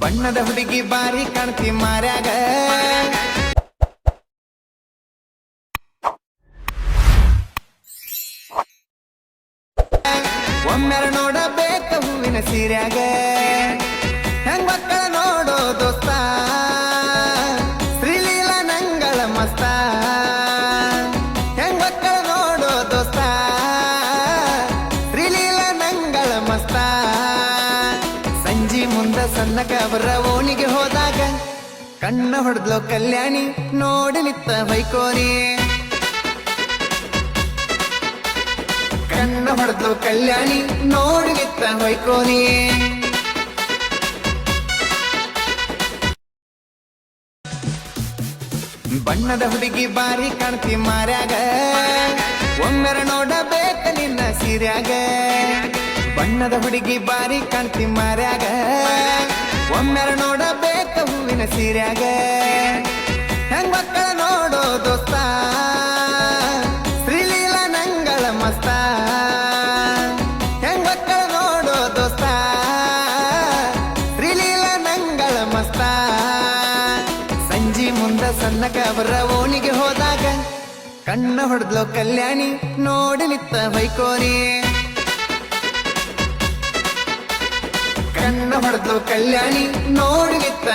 ಬಣ್ಣದ ಹುಡುಗಿ ಬಾರಿ ಕಾಣ್ತಿ ಮಾರ್ಯಾಗ ಒಮ್ಮೆರ ನೋಡಬೇಕು ಹೂವಿನ ಸೀರ್ಯಾಗ. ಹೆಂಗ್ ಮಕ್ಕಳ ನೋಡೋ ದೋಸ್ತ? ಶ್ರೀಲೀಲ ನಂಗಳ ಮಸ್ತ. ಹೆಂಗ್ ಮಕ್ಕಳ ನೋಡೋ ದೋಸ್ತ? ಶ್ರೀಲೀಲ ನಂಗಳ ಮಸ್ತ. ಸಂಜಿ ಮುಂದ ಸಣ್ಣಕ ಅವರ ಓಣಿಗೆ ಹೋದಾಗ, ಕಣ್ಣ ಹೊಡೆದ್ಲೋ ಕಲ್ಯಾಣಿ, ನೋಡಿ ನಿತ್ತ ಹೊಡೆದ್ಲು ಕಲ್ಯಾಣಿ ನೋಡಿತ್ತ ಹೊಯ್ಕೋನಿ ಬಣ್ಣದ ಹುಡುಗಿ ಬಾರಿ ಕಾಣ್ತಿ ಮಾರ್ಯಾಗ. ಒಮ್ಮೆರ ನೋಡಬೇಕ ನಿನ್ನ ಸೀರ್ಯಾಗ. ಬಣ್ಣದ ಹುಡುಗಿ ಬಾರಿ ಕಾಣ್ತಿ ಮಾರ್ಯಾಗ. ಒಮ್ಮೆರ ನೋಡಬೇಕ ಹೂವಿನ ಸೀರ್ಯಾಗ. ನಂಗಳ ಮಸ್ತ. ಸಂಜಿ ಮುಂದ ಸಣ್ಣಕ ಅವರ ಓಣಿಗೆ ಹೋದಾಗ ಕಣ್ಣ ಹೊಡೆದ್ಲೋ ಕಲ್ಯಾಣಿ, ನೋಡಿ ಹೊಯ್ಕೋರಿ. ಕಣ್ಣ ಹೊಡೆದ್ಲೋ ಕಲ್ಯಾಣಿ, ನೋಡಿ ನಿತ್ತ